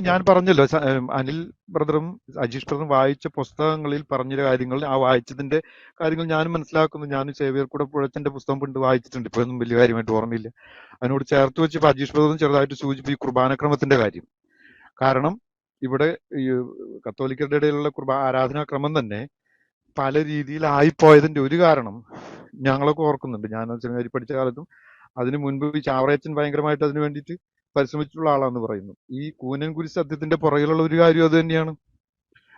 ഇതിനകത്ത് ഞാൻ പറഞ്ഞല്ലോ അനിൽ ബ്രദറും അജീഷ് ബ്രദറും വായിച്ച പുസ്തകങ്ങളിൽ പറഞ്ഞ കാര്യങ്ങൾ ആ വായിച്ചതിന്റെ കാര്യങ്ങൾ ഞാനും മനസ്സിലാക്കുന്നു. ഞാനും സേവിയർ കൂടെ പുഴച്ചന്റെ പുസ്തകം പണ്ട് വായിച്ചിട്ടുണ്ട്. ഇപ്പൊ ഒന്നും വലിയ കാര്യമായിട്ട് ഓർമ്മയില്ല. അതിനോട് ചേർത്ത് വെച്ചപ്പോ അജീഷ് ബ്രദറും ചെറുതായിട്ട് സൂചിപ്പിച്ചു കുർബാനക്രമത്തിന്റെ കാര്യം. കാരണം ഇവിടെ ഈ കത്തോലിക്കരുടെ ഇടയിലുള്ള കുർബാ ആരാധനാക്രമം തന്നെ പല രീതിയിൽ രീതിയിലായിപ്പോയതിന്റെ ഒരു കാരണം ഞങ്ങളൊക്കെ ഓർക്കുന്നുണ്ട്. ഞാൻ സെമിനാരി പഠിച്ച കാലത്തും അതിനു മുൻപ് ഈ ചാവറയച്ചൻ ഭയങ്കരമായിട്ട് അതിനു വേണ്ടിയിട്ട് പരിശ്രമിച്ചിട്ടുള്ള ആളാന്ന് പറയുന്നു. ഈ കൂനൻകുരി സത്യത്തിന്റെ പുറകിലുള്ള ഒരു കാര്യം അത് തന്നെയാണ്.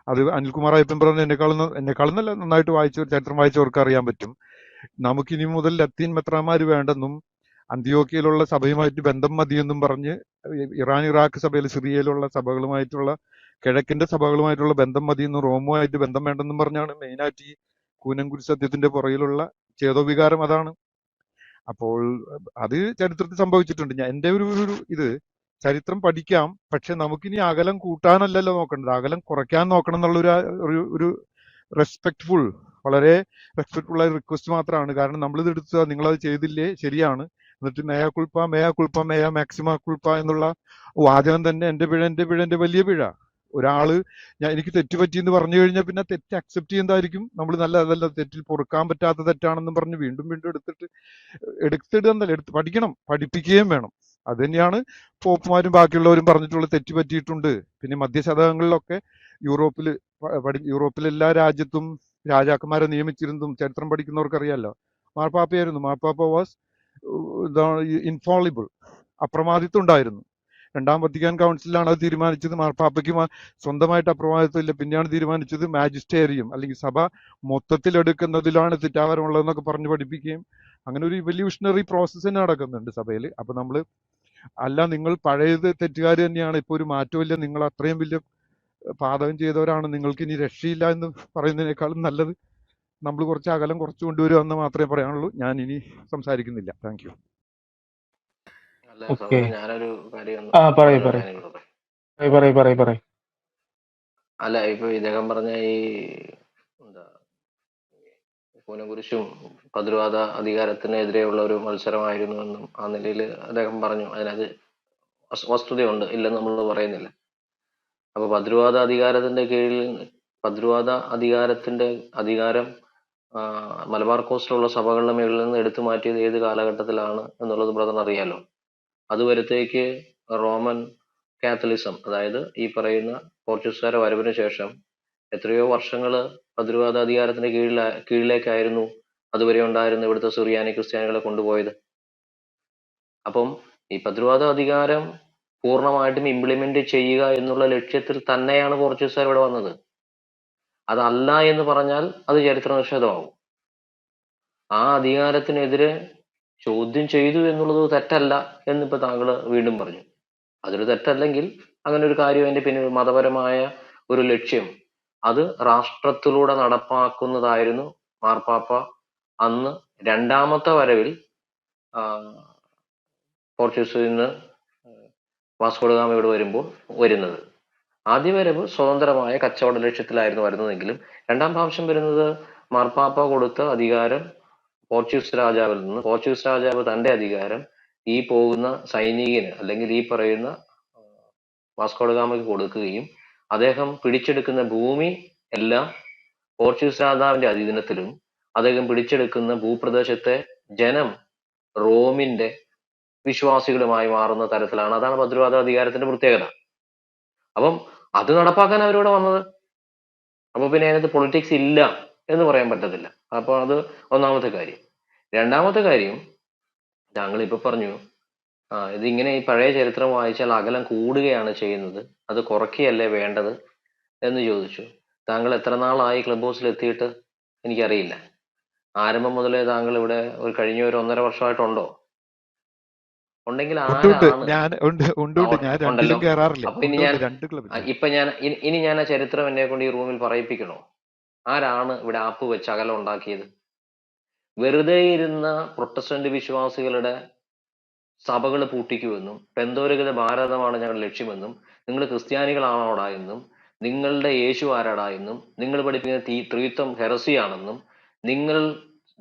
അത് അനിൽകുമാർ അയ്യപ്പൻ പറഞ്ഞ എന്നെക്കാളും എന്നെക്കാളും നല്ല നന്നായിട്ട് വായിച്ച ചരിത്രം വായിച്ചവർക്ക് അറിയാൻ പറ്റും. നമുക്കിനി മുതൽ ലത്തീൻ മെത്രാമാര് വേണ്ടെന്നും അന്ത്യോക്കിയയിലുള്ള സഭയുമായിട്ട് ബന്ധം മതിയെന്നും പറഞ്ഞ് ഇറാൻ ഇറാഖ് സഭയിൽ സിറിയയിലുള്ള സഭകളുമായിട്ടുള്ള കിഴക്കിന്റെ സഭകളുമായിട്ടുള്ള ബന്ധം മതിയെന്നും റോമുമായിട്ട് ബന്ധം വേണ്ടെന്നും പറഞ്ഞാണ് മെയിനായിട്ട് ഈ കൂനൻകുരി സത്യത്തിന്റെ പുറകിലുള്ള ചേതോവികാരം അതാണ്. അപ്പോൾ അത് ചരിത്രത്തിൽ സംഭവിച്ചിട്ടുണ്ട്. ഞാൻ എന്റെ ഒരു ഒരു ഇത് ചരിത്രം പഠിക്കാം പക്ഷെ നമുക്കിനി അകലം കൂട്ടാനല്ലല്ലോ നോക്കേണ്ടത്. അകലം കുറയ്ക്കാൻ നോക്കണം എന്നുള്ളൊരു ഒരു ഒരു റെസ്പെക്ട്ഫുൾ വളരെ റെസ്പെക്ട്ഫുൾ ആയ റിക്വസ്റ്റ് മാത്രമാണ്. കാരണം നമ്മളിത് എടുത്ത നിങ്ങളത് ചെയ്തില്ലേ? ശരിയാണ്. എന്നിട്ട് mea culpa mea culpa mea maxima culpa എന്നുള്ള വാചകം തന്നെ എന്റെ പിഴ എന്റെ പിഴ എന്റെ വലിയ പിഴ. ഒരാൾ ഞാൻ എനിക്ക് തെറ്റ് പറ്റി എന്ന് പറഞ്ഞു കഴിഞ്ഞാൽ പിന്നെ തെറ്റ് അക്സെപ്റ്റ് ചെയ്യുന്നതായിരിക്കും. നമ്മൾ നല്ല അതല്ല തെറ്റിൽ പൊറുക്കാൻ പറ്റാത്ത തെറ്റാണെന്നും പറഞ്ഞ് വീണ്ടും വീണ്ടും എടുത്തിട്ട് എടുത്തിടുന്നല്ല എടുത്ത് പഠിക്കണം. പഠിപ്പിക്കുകയും വേണം. അത് തന്നെയാണ് പോപ്പുമാരും ബാക്കിയുള്ളവരും പറഞ്ഞിട്ടുള്ള തെറ്റ് പറ്റിയിട്ടുണ്ട്. പിന്നെ മധ്യശതകങ്ങളിലൊക്കെ യൂറോപ്പിൽ പഠി എല്ലാ രാജ്യത്തും രാജാക്കന്മാരെ നിയമിച്ചിരുന്നതും ചരിത്രം പഠിക്കുന്നവർക്ക് അറിയാലോ മാർപ്പാപ്പയായിരുന്നു. മാർപ്പാപ്പ വാസ് ഇൻഫോളിബിൾ അപ്രമാദിത്വം ഉണ്ടായിരുന്നു. രണ്ടാം വത്തിക്കാൻ കൗൺസിലാണ് അത് തീരുമാനിച്ചത്. മാർപ്പാപ്പയ്ക്ക് സ്വന്തമായിട്ട് അപ്രമാദിത്വം ഇല്ല പിന്നെയാണ് തീരുമാനിച്ചത് മാജിസ്റ്റേറിയം അല്ലെങ്കിൽ സഭ മൊത്തത്തിൽ എടുക്കുന്നതിലാണ് തെറ്റാവരമുള്ളതെന്നൊക്കെ പറഞ്ഞ് പഠിപ്പിക്കുകയും അങ്ങനെ ഒരു ഇവല്യൂഷണറി പ്രോസസ്സ് തന്നെ നടക്കുന്നുണ്ട് സഭയിൽ അപ്പൊ നമ്മൾ അല്ല നിങ്ങൾ പഴയത് തെറ്റുകാർ തന്നെയാണ്. ഇപ്പൊ ഒരു മാറ്റമില്ല നിങ്ങൾ അത്രയും വലിയ പാതകം ചെയ്തവരാണ്. നിങ്ങൾക്ക് ഇനി രക്ഷയില്ല എന്ന് പറയുന്നതിനേക്കാളും നല്ലത്. നമ്മൾ കുറച്ച് അകലം കുറച്ച് കൊണ്ടുവരിക മാത്രമേ പറയാനുള്ളൂ. ഞാൻ ഇനി സംസാരിക്കുന്നില്ല താങ്ക് ഓക്കെ. സഹോദരൻ ഞാനൊരു കാര്യം ആ പറയൂ പറഞ്ഞോട്ടെ പറയൂ. അനിൽ പറയൂ പറയൂ പറയൂ പറയൂ. അല്ല ഇപ്പൊ ഇദ്ദേഹം പറഞ്ഞ ഈ എന്താ പൂനകുരിശും പ്രതിരോധ അധികാരത്തിനെതിരെയുള്ള ഒരു മത്സരമായിരുന്നു എന്നും ആ നിലയിൽ അദ്ദേഹം പറഞ്ഞു. അതിനകത്ത് വസ്- വസ്തുതയുണ്ട്. ഇല്ലെന്ന് നമ്മൾ പറയുന്നില്ല. അപ്പൊ പ്രതിരോധ അധികാരത്തിന്റെ കീഴിൽ പ്രതിരോധ അധികാരത്തിന്റെ അധികാരം മലബാർ കോസ്റ്റിലുള്ള സഭകളുടെ മേളിൽ നിന്ന് എടുത്തു മാറ്റിയത് ഏത് കാലഘട്ടത്തിലാണ് എന്നുള്ളത് ബ്രദർ അറിയാലോ? അതുവരത്തേക്ക് റോമൻ കാത്തലിസം അതായത് ഈ പറയുന്ന പോർച്ചുഗീസുകാരെ വരവിന് ശേഷം എത്രയോ വർഷങ്ങൾ പതിരുവാദ അധികാരത്തിന്റെ കീഴിൽ കീഴിലേക്കായിരുന്നു അതുവരെ ഉണ്ടായിരുന്ന ഇവിടുത്തെ സുറിയാനി ക്രിസ്ത്യാനികളെ കൊണ്ടുപോയത്. അപ്പം ഈ പതിരുവാദ അധികാരം പൂർണമായിട്ടും ഇംപ്ലിമെന്റ് ചെയ്യുക എന്നുള്ള ലക്ഷ്യത്തിൽ തന്നെയാണ് പോർച്ചുഗീസുകാർ ഇവിടെ വന്നത്. അതല്ല എന്ന് പറഞ്ഞാൽ അത് ചരിത്ര നിഷേധമാവും. ആ അധികാരത്തിനെതിരെ ചോദ്യം ചെയ്തു എന്നുള്ളത് തെറ്റല്ല എന്നിപ്പോ താങ്കൾ വീണ്ടും പറഞ്ഞു. അതൊരു തെറ്റല്ലെങ്കിൽ അങ്ങനെ ഒരു കാര്യം അതിന്റെ പിന്നിൽ മതപരമായ ഒരു ലക്ഷ്യം. അത് രാഷ്ട്രത്തിലൂടെ നടപ്പാക്കുന്നതായിരുന്നു മാർപ്പാപ്പ അന്ന് രണ്ടാമത്തെ വരവിൽ പോർച്ചുഗീസിൽ നിന്ന് വാസ്കോഡാമയോട് വരുമ്പോൾ വരുന്നത്. ആദ്യ വരവ് സ്വതന്ത്രമായ കച്ചവട ലക്ഷ്യത്തിലായിരുന്നു വരുന്നതെങ്കിലും രണ്ടാം പ്രാവശ്യം വരുന്നത് മാർപ്പാപ്പ കൊടുത്ത അധികാരം പോർച്ചുഗീസ് രാജാവിൽ നിന്ന് പോർച്ചുഗീസ് രാജാവ് തന്റെ അധികാരം ഈ പോകുന്ന സൈനികന് അല്ലെങ്കിൽ ഈ പറയുന്ന വാസ്കോഡഗാമയ്ക്ക് കൊടുക്കുകയും അദ്ദേഹം പിടിച്ചെടുക്കുന്ന ഭൂമി എല്ലാം പോർച്ചുഗീസ് രാജാവിന്റെ അധീനത്തിലും അദ്ദേഹം പിടിച്ചെടുക്കുന്ന ഭൂപ്രദേശത്തെ ജനം റോമിന്റെ വിശ്വാസികളുമായി മാറുന്ന തരത്തിലാണ്. അതാണ് ഭദ്രവാദ അധികാരത്തിന്റെ പ്രത്യേകത. അപ്പം അത് നടപ്പാക്കാൻ അവരിവിടെ വന്നത്. അപ്പൊ പിന്നെ അതിനകത്ത് പൊളിറ്റിക്സ് ഇല്ല. എന്ന് പറയാൻ പറ്റത്തില്ല. അപ്പോൾ അത് ഒന്നാമത്തെ കാര്യം. രണ്ടാമത്തെ കാര്യം താങ്കൾ ഇപ്പോൾ പറഞ്ഞു ആ ഇതിങ്ങനെ ഈ പഴയ ചരിത്രം വായിച്ചാൽ അകലം കൂടുകയാണ് ചെയ്യുന്നത്. അത് കുറയ്ക്കുകയല്ലേ വേണ്ടത് എന്ന് ചോദിച്ചു. താങ്കൾ എത്ര നാളായി ക്ലബ് ഹൗസിൽ എത്തിയിട്ട് എനിക്കറിയില്ല. ആരംഭം മുതലേ താങ്കൾ ഇവിടെ ഒരു കഴിഞ്ഞ ഒരു ഒന്നര വർഷമായിട്ടുണ്ടോ? ഉണ്ടെങ്കിൽ ഉണ്ട് ഉണ്ട് ആരാണ് ഇപ്പൊ ഞാൻ ഇനി ഞാൻ ആ ചരിത്രം എന്നെ കൊണ്ട് ഈ റൂമിൽ പറയിപ്പിക്കണോ? ആരാണ് ഇവിടെ ആപ്പ് വെച്ച് അകലം ഉണ്ടാക്കിയത്? വെറുതെ ഇരുന്ന പ്രൊട്ടസ്റ്റന്റ് വിശ്വാസികളുടെ സഭകൾ പൂട്ടിക്കുമെന്നും പെന്തോരഗത ഭാരതമാണ് ഞങ്ങളുടെ ലക്ഷ്യമെന്നും നിങ്ങൾ ക്രിസ്ത്യാനികളാണോടാ എന്നും നിങ്ങളുടെ യേശു ആരാടാ എന്നും നിങ്ങൾ പഠിപ്പിക്കുന്ന തീ ത്രിത്വം ഹെറസിയാണെന്നും നിങ്ങൾ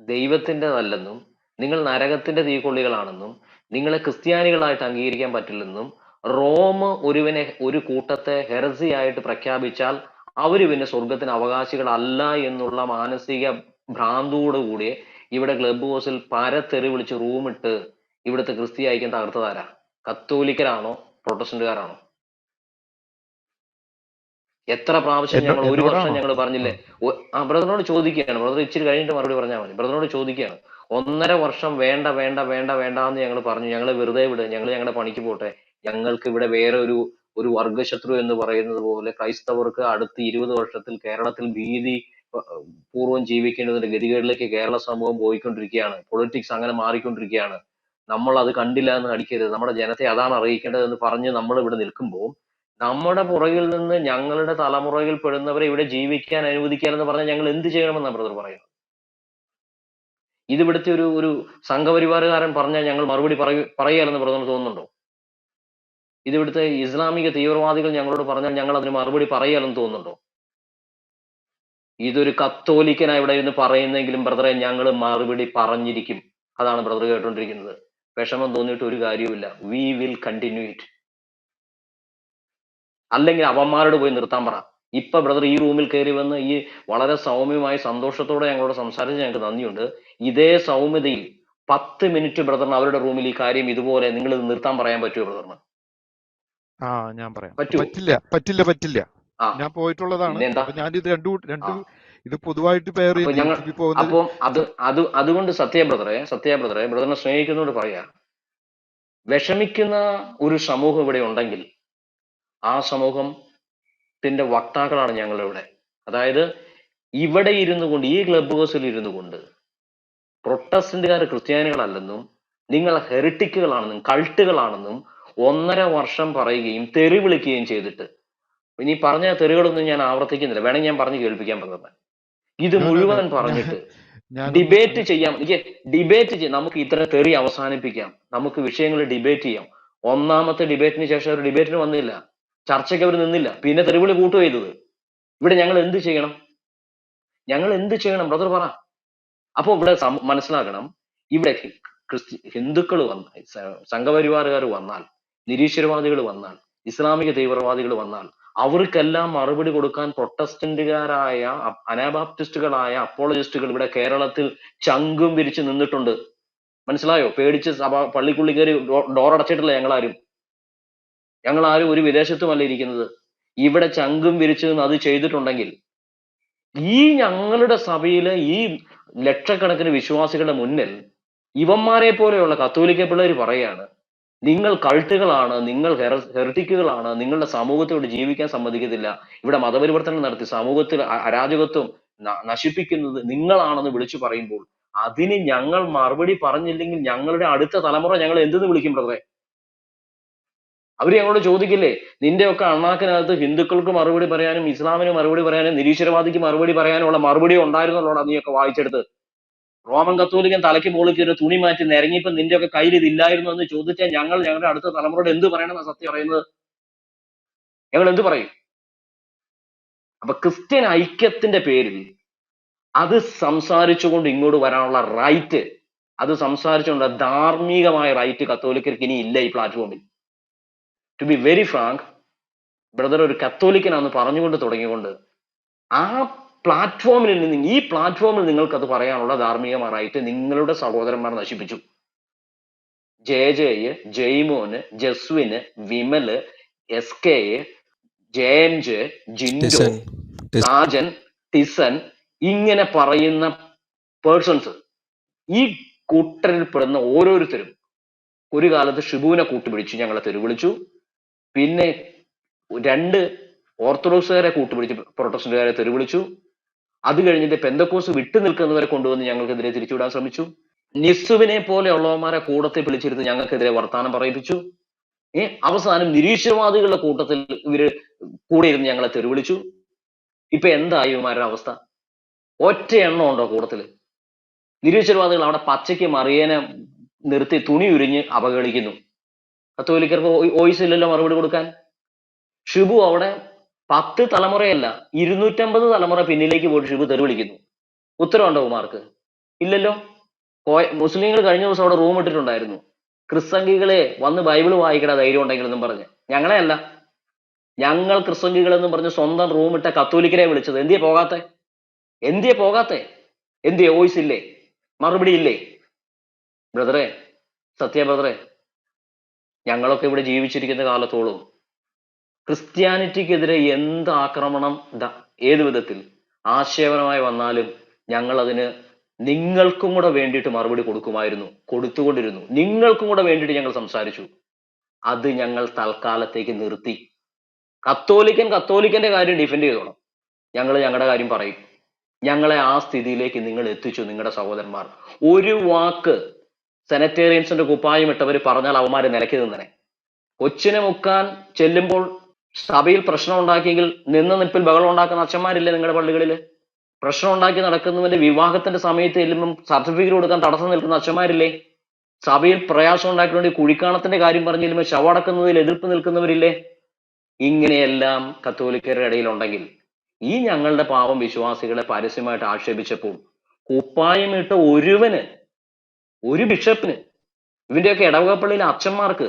ദൈവത്തിന്റെതല്ലെന്നും നിങ്ങൾ നരകത്തിന്റെ തീക്കൊള്ളികളാണെന്നും നിങ്ങളെ ക്രിസ്ത്യാനികളായിട്ട് അംഗീകരിക്കാൻ പറ്റില്ലെന്നും റോം ഒരുവനെ ഒരു കൂട്ടത്തെ ഹെറസിയായിട്ട് പ്രഖ്യാപിച്ചാൽ അവർ പിന്നെ സ്വർഗത്തിന് അവകാശികളല്ല എന്നുള്ള മാനസിക ഭ്രാന്തോടുകൂടി ഇവിടെ ക്ലബ് ഹൗസിൽ പരത്തെറി വിളിച്ച് റൂമിട്ട് ഇവിടുത്തെ ക്രിസ്തീയ ഐക്യം തകർത്തതാരാ? കത്തോലിക്കരാണോ? പ്രൊട്ടസ്റ്റന്റുകാരാണോ എത്ര പ്രാവശ്യം ഞങ്ങൾ ഒരു വർഷം ഞങ്ങൾ പറഞ്ഞില്ലേ? ആ. ബ്രദറിനോട് ചോദിക്കുകയാണ്. ബ്രദർ ഇച്ചിരി കഴിഞ്ഞിട്ട് മറുപടി പറഞ്ഞാൽ മതി. ബ്രദറിനോട് ചോദിക്കുകയാണ്. ഒന്നര വർഷം വേണ്ട വേണ്ട വേണ്ട വേണ്ട എന്ന് ഞങ്ങൾ പറഞ്ഞു. ഞങ്ങൾ വെറുതെ വിട്. ഞങ്ങൾ ഞങ്ങളുടെ പണിക്ക് പോട്ടെ. ഞങ്ങൾക്ക് ഇവിടെ വേറെ ഒരു ഒരു വർഗശത്രു എന്ന് പറയുന്നത് പോലെ ക്രൈസ്തവർക്ക് അടുത്ത ഇരുപത് വർഷത്തിൽ കേരളത്തിൽ ഭീതി പൂർവം ജീവിക്കേണ്ടതിന്റെ ഗതികേടിലേക്ക് കേരള സമൂഹം പോയിക്കൊണ്ടിരിക്കുകയാണ്. പൊളിറ്റിക്സ് അങ്ങനെ മാറിക്കൊണ്ടിരിക്കുകയാണ്. നമ്മൾ അത് കണ്ടില്ല എന്ന് അടിക്കരുത് നമ്മുടെ ജനത്തെ അതാണ് അറിയിക്കേണ്ടത് എന്ന് പറഞ്ഞ് നമ്മൾ ഇവിടെ നിൽക്കുമ്പോൾ നമ്മുടെ പുറകിൽ നിന്ന് ഞങ്ങളുടെ തലമുറയിൽ പെടുന്നവരെ ഇവിടെ ജീവിക്കാൻ അനുവദിക്കാനെന്ന് പറഞ്ഞാൽ ഞങ്ങൾ എന്ത് ചെയ്യണമെന്ന് ബ്രദർ പറയുന്നത്? ഇത് ഇവിടുത്തെ ഒരു ഒരു സംഘപരിവാരകാരൻ പറഞ്ഞാൽ ഞങ്ങൾ മറുപടി പറയുക പറയുകയാണെന്ന് ബ്രദറിന് തോന്നുന്നുണ്ടോ? ഇത് ഇവിടുത്തെ ഇസ്ലാമിക തീവ്രവാദികൾ ഞങ്ങളോട് പറഞ്ഞാൽ ഞങ്ങൾ അതിന് മറുപടി പറയാലെന്ന് തോന്നുന്നുണ്ടോ? ഇതൊരു കത്തോലിക്കനായി ഇവിടെ ഇരുന്ന് പറയുന്നെങ്കിലും ബ്രദറെ ഞങ്ങൾ മറുപടി പറഞ്ഞിരിക്കും. അതാണ് ബ്രദർ കേട്ടോണ്ടിരിക്കുന്നത്. വിഷമം തോന്നിയിട്ട് ഒരു കാര്യവുമില്ല. വി വിൽ കണ്ടിന്യൂ ഇറ്റ് അല്ലെങ്കിൽ അവന്മാരോട് പോയി നിർത്താൻ പറ. ഇപ്പൊ ബ്രദർ ഈ റൂമിൽ കയറി വന്ന് ഈ വളരെ സൗമ്യമായി സന്തോഷത്തോടെ ഞങ്ങളോട് സംസാരിച്ച് ഞങ്ങൾക്ക് നന്ദിയുണ്ട്. ഇതേ സൗമ്യതയിൽ പത്ത് മിനിറ്റ് ബ്രദറിന് അവരുടെ റൂമിൽ ഈ കാര്യം ഇതുപോലെ നിങ്ങൾ നിർത്താൻ പറയാൻ പറ്റുമോ ബ്രദറിന്? ആ ഞാൻ പറയാം. പറ്റില്ല പറ്റില്ല പറ്റില്ല. ഞാൻ പോയിട്ടുള്ളതാണ്. ഞാൻ ഇത് ഞാനിത് രണ്ടു രണ്ട് ഇത് പൊതുവായിട്ട് അപ്പം അത് അത് അതുകൊണ്ട് സത്യ ബ്രദറെ സത്യ ബ്രദറെ ബ്രദറിനെ സ്നേഹിക്കുന്നോട് പറയാ. വിഷമിക്കുന്ന ഒരു സമൂഹം ഇവിടെ ഉണ്ടെങ്കിൽ ആ സമൂഹത്തിന്റെ വക്താക്കളാണ് ഞങ്ങൾ ഇവിടെ അതായത് ഇവിടെ ഇരുന്നു കൊണ്ട് ഈ ക്ലബ് ഹൗസിൽ ഇരുന്നു കൊണ്ട് പ്രൊട്ടസ്റ്റന്റുകാർ ക്രിസ്ത്യാനികളല്ലെന്നും നിങ്ങൾ ഹെറിറ്റിക്കുകളാണെന്നും കൾട്ടുകളാണെന്നും ഒന്നര വർഷം പറയുകയും തെറി വിളിക്കുകയും ചെയ്തിട്ട്. ഇനി പറഞ്ഞ തെറികളൊന്നും ഞാൻ ആവർത്തിക്കുന്നില്ല. വേണമെങ്കിൽ ഞാൻ പറഞ്ഞു കേൾപ്പിക്കാൻ പറഞ്ഞത് ഇത് മുഴുവൻ പറഞ്ഞിട്ട് ഡിബേറ്റ് ചെയ്യാം. എനിക്ക് ഡിബേറ്റ് ചെയ്യാം നമുക്ക് ഇത്തരം തെറി അവസാനിപ്പിക്കാം. നമുക്ക് വിഷയങ്ങൾ ഡിബേറ്റ് ചെയ്യാം. ഒന്നാമത്തെ ഡിബേറ്റിന് ശേഷം അവർ ഡിബേറ്റിന് വന്നില്ല. ചർച്ചയ്ക്ക് അവർ നിന്നില്ല. പിന്നെ തെറിവിളി കൂട്ടു ചെയ്തത്. ഇവിടെ ഞങ്ങൾ എന്ത് ചെയ്യണം? ഞങ്ങൾ എന്ത് ചെയ്യണം? ബ്രദർ പറ. അപ്പൊ ഇവിടെ മനസ്സിലാക്കണം. ഇവിടെ ക്രിസ്ത്യ ഹിന്ദുക്കൾ വന്നാൽ സ- സംഘപരിവാറുകാർ വന്നാൽ നിരീശ്വരവാദികൾ വന്നാൽ ഇസ്ലാമിക തീവ്രവാദികൾ വന്നാൽ അവർക്കെല്ലാം മറുപടി കൊടുക്കാൻ പ്രൊട്ടസ്റ്റന്റുകാരായ അനാബാപ്റ്റിസ്റ്റുകളായ അപ്പോളജിസ്റ്റുകൾ ഇവിടെ കേരളത്തിൽ ചങ്കും വിരിച്ച് നിന്നിട്ടുണ്ട്. മനസ്സിലായോ? പേടിച്ച് സഭ പള്ളിക്കുള്ളി കയറി ഡോർ അടച്ചിട്ടില്ല ഞങ്ങളാരും. ഞങ്ങളാരും ഒരു വിദേശത്തുമല്ല ഇരിക്കുന്നത്. ഇവിടെ ചങ്കും വിരിച്ച് നിന്ന് അത് ചെയ്തിട്ടുണ്ടെങ്കിൽ ഈ ഞങ്ങളുടെ സഭയിലെ ഈ ലക്ഷക്കണക്കിന് വിശ്വാസികളുടെ മുന്നിൽ ഇവന്മാരെ പോലെയുള്ള കത്തോലിക്ക പിള്ളേർ പറയാണ് നിങ്ങൾ കൾട്ടുകളാണ് നിങ്ങൾ ഹെറിറ്റിക്കുകളാണ് നിങ്ങളുടെ സമൂഹത്തോട് ജീവിക്കാൻ സമ്മതിക്കത്തില്ല. ഇവിടെ മതപരിവർത്തനം നടത്തി സമൂഹത്തിൽ അരാജകത്വം നശിപ്പിക്കുന്നത് നിങ്ങളാണെന്ന് വിളിച്ചു പറയുമ്പോൾ അതിന് ഞങ്ങൾ മറുപടി പറഞ്ഞില്ലെങ്കിൽ ഞങ്ങളുടെ അടുത്ത തലമുറ ഞങ്ങൾ എന്തെന്ന് വിളിക്കും ബ്രദറെ? അവർ ഞങ്ങളോട് ചോദിക്കില്ലേ നിന്റെയൊക്കെ അണ്ണാക്കിനകത്ത് ഹിന്ദുക്കൾക്ക് മറുപടി പറയാനും ഇസ്ലാമിന് മറുപടി പറയാനും നിരീശ്വരവാദിക്ക് മറുപടി പറയാനുമുള്ള മറുപടി ഉണ്ടായിരുന്നല്ലോടാ നീയൊക്കെ വായിച്ചെടുത്ത്. റോമൻ കത്തോലിക്കൻ തലയ്ക്ക് മുകളിൽ കയറി തുണി മാറ്റി നിരങ്ങിയപ്പോൾ നിന്റെ ഒക്കെ കയ്യിൽ ഇതില്ലായിരുന്നു എന്ന് ചോദിച്ചാൽ ഞങ്ങൾ ഞങ്ങളുടെ അടുത്ത തലമുറയോട് എന്ത് പറയണമെന്നാ സത്യം പറയുന്നത്? ഞങ്ങൾ എന്ത് പറയും? അപ്പൊ ക്രിസ്ത്യൻ ഐക്യത്തിന്റെ പേരിൽ അത് സംസാരിച്ചുകൊണ്ട് ഇങ്ങോട്ട് വരാനുള്ള റൈറ്റ് അത് സംസാരിച്ചുകൊണ്ട് ധാർമ്മികമായ റൈറ്റ് കത്തോലിക്കർക്ക് ഇനി ഇല്ല ഈ പ്ലാറ്റ്ഫോമിൽ to be very frank brother ഒരു കത്തോലിക്കനാന്ന് പറഞ്ഞുകൊണ്ട് തുടങ്ങിക്കൊണ്ട് ആ പ്ലാറ്റ്ഫോമിൽ നിന്ന് ഈ പ്ലാറ്റ്ഫോമിൽ നിങ്ങൾക്ക് അത് പറയാനുള്ള ധാർമ്മികമായിട്ട് നിങ്ങളുടെ സഹോദരന്മാർ നശിപ്പിച്ചു. J Jai Jaimon Jaswin Vimal S K J M J Jindo Rajan Sajan Tison ഇങ്ങനെ പറയുന്ന പേഴ്സൺസ് ഈ കൂട്ടരിൽ പെടുന്ന ഓരോരുത്തരും ഒരു കാലത്ത് ഷിബുവിനെ കൂട്ടുപിടിച്ചു ഞങ്ങളെ തെരുവിളിച്ചു. പിന്നെ രണ്ട് ഓർത്തഡോക്സുകാരെ കൂട്ടുപിടിച്ച് പ്രൊട്ടസ്റ്റന്റുകാരെ തെരുവിളിച്ചു. അത് കഴിഞ്ഞിട്ട് പെന്തക്കോസ് വിട്ടു നിൽക്കുന്നവരെ കൊണ്ടുവന്ന് ഞങ്ങൾക്കെതിരെ തിരിച്ചുവിടാൻ ശ്രമിച്ചു. നിസ്സുവിനെ പോലെയുള്ളവന്മാരെ കൂടത്തിൽ വിളിച്ചിരുന്ന് ഞങ്ങൾക്കെതിരെ വർത്താനം പറയിപ്പിച്ചു. ഏ അവസാനം നിരീശ്വരവാദികളുടെ കൂട്ടത്തിൽ ഇവർ കൂടെ ഇരുന്ന് ഞങ്ങളെ തെരുവിളിച്ചു. ഇപ്പൊ എന്തായി ഇവന്മാരുടെ അവസ്ഥ? ഒറ്റ എണ്ണം ഉണ്ടോ കൂട്ടത്തിൽ നിരീശ്വരവാദികൾ അവിടെ പച്ചയ്ക്ക് മറിയനെ നിർത്തി തുണി ഉരിഞ്ഞ് അപകളിക്കുന്നു കത്തോലിക്കർക്ക് വോയിസ് ഇല്ലല്ലോ മറുപടി കൊടുക്കാൻ? ഷിബു അവിടെ പത്ത് തലമുറയല്ല ഇരുന്നൂറ്റമ്പത് തലമുറ പിന്നിലേക്ക് പോയിട്ട് ഷിബു തെറി വിളിക്കുന്നു. ഉത്തരവുണ്ടോ ഉമാർക്ക്? ഇല്ലല്ലോ. മുസ്ലിങ്ങൾ കഴിഞ്ഞ ദിവസം അവിടെ റൂം ഇട്ടിട്ടുണ്ടായിരുന്നു. ക്രിസ്തംഗികളെ വന്ന് ബൈബിൾ വായിക്കട ധൈര്യം ഉണ്ടെങ്കിൽ എന്നും പറഞ്ഞ്. ഞങ്ങളെ അല്ല ഞങ്ങൾ ക്രിസ്സംഗികൾ എന്നും പറഞ്ഞ് സ്വന്തം റൂം ഇട്ട കത്തോലിക്കരെ വിളിച്ചത്. എന്തിയെ പോകാത്തെ? എന്തിയെ പോകാത്തെ? എന്തിയെ? വോയിസ് ഇല്ലേ? മറുപടി ഇല്ലേ? ബ്രദറെ സത്യ ബ്രദറെ ഞങ്ങളൊക്കെ ഇവിടെ ജീവിച്ചിരിക്കുന്ന കാലത്തോളം ക്രിസ്ത്യാനിറ്റിക്കെതിരെ എന്ത് ആക്രമണം ഏത് വിധത്തിൽ? ആശയപരമായി വന്നാലും ഞങ്ങൾ അതിന് നിങ്ങൾക്കും കൂടെ വേണ്ടിയിട്ട് മറുപടി കൊടുക്കുമായിരുന്നു കൊടുത്തുകൊണ്ടിരുന്നു. നിങ്ങൾക്കും കൂടെ വേണ്ടിയിട്ട് ഞങ്ങൾ സംസാരിച്ചു. അത് ഞങ്ങൾ തൽക്കാലത്തേക്ക് നിർത്തി. കത്തോലിക്കൻ കത്തോലിക്കന്റെ കാര്യം ഡിഫെൻഡ് ചെയ്തോണം ഞങ്ങൾ ഞങ്ങളുടെ കാര്യം പറയും. ഞങ്ങളെ ആ സ്ഥിതിയിലേക്ക് നിങ്ങൾ എത്തിച്ചു നിങ്ങളുടെ സഹോദരന്മാർ. ഒരു വാക്ക് സെനറ്റേറിയൻസിന്റെ കുപ്പായം ഇട്ടവർ പറഞ്ഞാൽ അവന്മാരെ നിലയ്ക്ക് നിന്നനെ. കൊച്ചിനെ മുക്കാൻ ചെല്ലുമ്പോൾ സഭയിൽ പ്രശ്നം ഉണ്ടാക്കിയെങ്കിൽ നിന്ന് നിപ്പിൽ ബഹളം ഉണ്ടാക്കുന്ന അച്ഛന്മാരില്ലേ നിങ്ങളുടെ പള്ളികളിൽ പ്രശ്നം ഉണ്ടാക്കി നടക്കുന്നവന്റെ വിവാഹത്തിന്റെ സമയത്ത് ചെല്ലുമ്പം സർട്ടിഫിക്കറ്റ് കൊടുക്കാൻ തടസ്സം നിൽക്കുന്ന അച്ഛന്മാരില്ലേ? സഭയിൽ പ്രയാസം ഉണ്ടാക്കിക്കൊണ്ട് ഈ കുഴിക്കാണത്തിന്റെ കാര്യം പറഞ്ഞു ചെല്ലുമ്പോൾ ശവടക്കുന്നതിൽ എതിർപ്പ് നിൽക്കുന്നവരില്ലേ? ഇങ്ങനെയെല്ലാം കത്തോലിക്കരുടെ ഇടയിലുണ്ടെങ്കിൽ ഈ ഞങ്ങളുടെ പാവം വിശ്വാസികളെ പരസ്യമായിട്ട് ആക്ഷേപിച്ചപ്പോൾ കുപ്പായമിട്ട ഒരുവന് ഒരു ബിഷപ്പിന് ഇവന്റെയൊക്കെ ഇടവകപ്പള്ളിയിലെ അച്ഛന്മാർക്ക്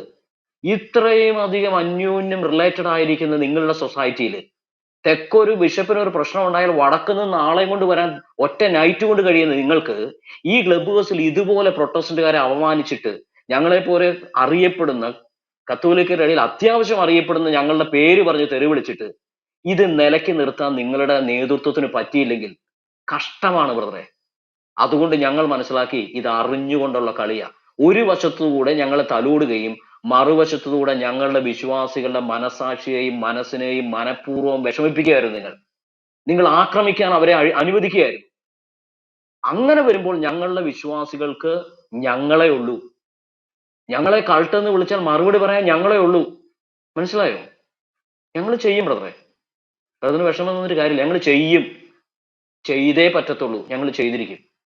ഇത്രയും അധികം അന്യോന്യം റിലേറ്റഡ് ആയിരിക്കുന്ന നിങ്ങളുടെ സൊസൈറ്റിയിൽ തെക്കൊരു ബിഷപ്പിന് ഒരു പ്രശ്നം ഉണ്ടായാൽ വടക്കുനിന്ന് ആളെയും കൊണ്ട് വരാൻ ഒറ്റ നൈറ്റ് കൊണ്ട് കഴിയുന്ന നിങ്ങൾക്ക് ഈ ക്ലബ് ഹൗസിൽ ഇതുപോലെ പ്രൊട്ടസ്റ്റന്റുകാരെ അവമാനിച്ചിട്ട് ഞങ്ങളെ പോലെ അറിയപ്പെടുന്ന കത്തോലിക്കരുടെ ഇടയിൽ അത്യാവശ്യം അറിയപ്പെടുന്ന ഞങ്ങളുടെ പേര് പറഞ്ഞ് തെറി വിളിച്ചിട്ട് ഇത് നിലയ്ക്ക് നിർത്താൻ നിങ്ങളുടെ നേതൃത്വത്തിന് പറ്റിയില്ലെങ്കിൽ കഷ്ടമാണ് ബ്രദറെ. അതുകൊണ്ട് ഞങ്ങൾ മനസ്സിലാക്കി ഇത് അറിഞ്ഞുകൊണ്ടുള്ള കളിയാ. ഒരു വശത്തുകൂടെ ഞങ്ങളെ തലോടുകയും മറുവശത്തുകൂടെ ഞങ്ങളുടെ വിശ്വാസികളുടെ മനസാക്ഷിയെയും മനസ്സിനെയും മനഃപൂർവം വിഷമിപ്പിക്കുകയായിരുന്നു നിങ്ങൾ. നിങ്ങൾ ആക്രമിക്കാൻ അവരെ അനുവദിക്കുകയായിരുന്നു. അങ്ങനെ വരുമ്പോൾ ഞങ്ങളുടെ വിശ്വാസികൾക്ക് ഞങ്ങളെ ഉള്ളൂ. ഞങ്ങളെ കൾട്ടെന്ന് വിളിച്ചാൽ മറുപടി പറയാൻ ഞങ്ങളെ ഉള്ളൂ. മനസ്സിലായോ? ഞങ്ങൾ ചെയ്യും ബ്രദറെ. അതിന് വിഷമം ഒരു കാര്യമില്ല. ഞങ്ങൾ ചെയ്യും. ചെയ്തേ പറ്റത്തുള്ളൂ. ഞങ്ങൾ ചെയ്തിരിക്കും.